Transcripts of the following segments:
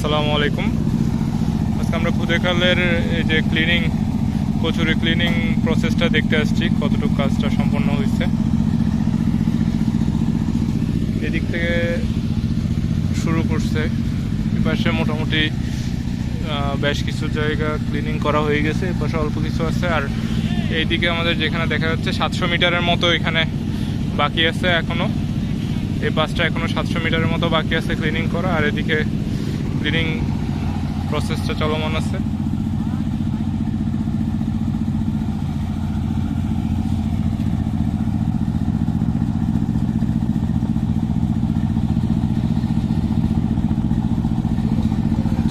আসসালামু আলাইকুম। আজকে আমরা খুদেখালের এই যে ক্লিনিং কচুরি ক্লিনিং প্রসেসটা দেখতে আসছি, কতটুকু কাজটা সম্পন্ন হয়েছে। এদিক থেকে শুরু করছে। এপাশে মোটামুটি বেশ কিছু জায়গা ক্লিনিং করা হয়ে গেছে, এপাশে অল্প কিছু আছে। আর এইদিকে আমাদের যেখানে দেখা যাচ্ছে, সাতশো মিটারের মতো এখানে বাকি আছে এখনও। এই পাঁচটা এখনও সাতশো মিটারের মতো বাকি আছে ক্লিনিং করা। আর এদিকে ক্লিনিং প্রসেসটা চলমান আছে।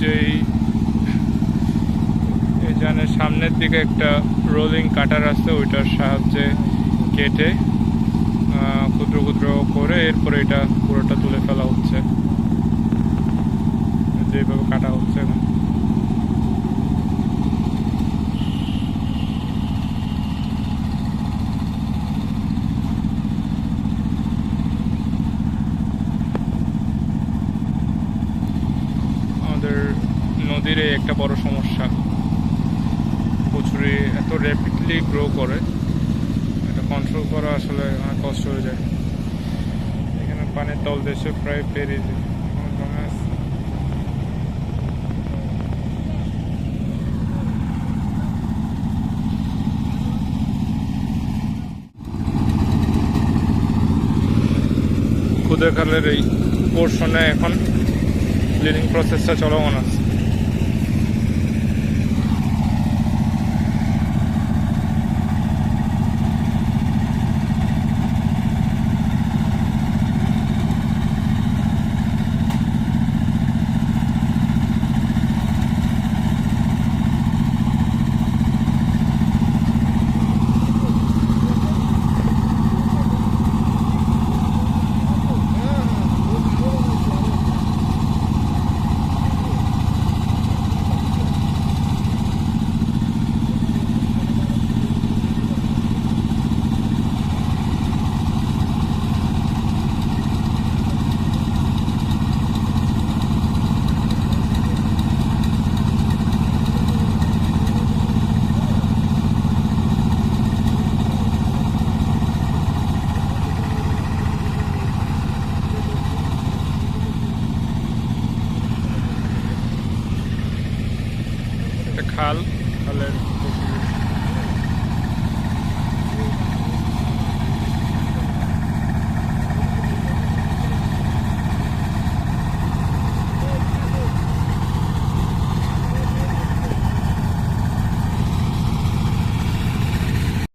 যেই সামনের দিকে একটা রোলিং কাটার আছে, ওইটার সাহায্যে কেটে ক্ষুদ্র ক্ষুদ্র করে এরপরে এটা পুরোটা তুলে ফেলা হচ্ছে যেভাবে কাটা হচ্ছে এখন আমাদের নদীর এই একটা বড় সমস্যা। কচুরি এত র্যাপিডলি গ্রো করে, এটা কন্ট্রোল করা আসলে অনেক কষ্ট হয়ে যায়। এখানে পানির তল দেশে প্রায় পেরিয়ে যায়। খুদেখালের এই পোর্শনে এখন ক্লিনিং প্রসেসটা চলমান আছে। খাল খালের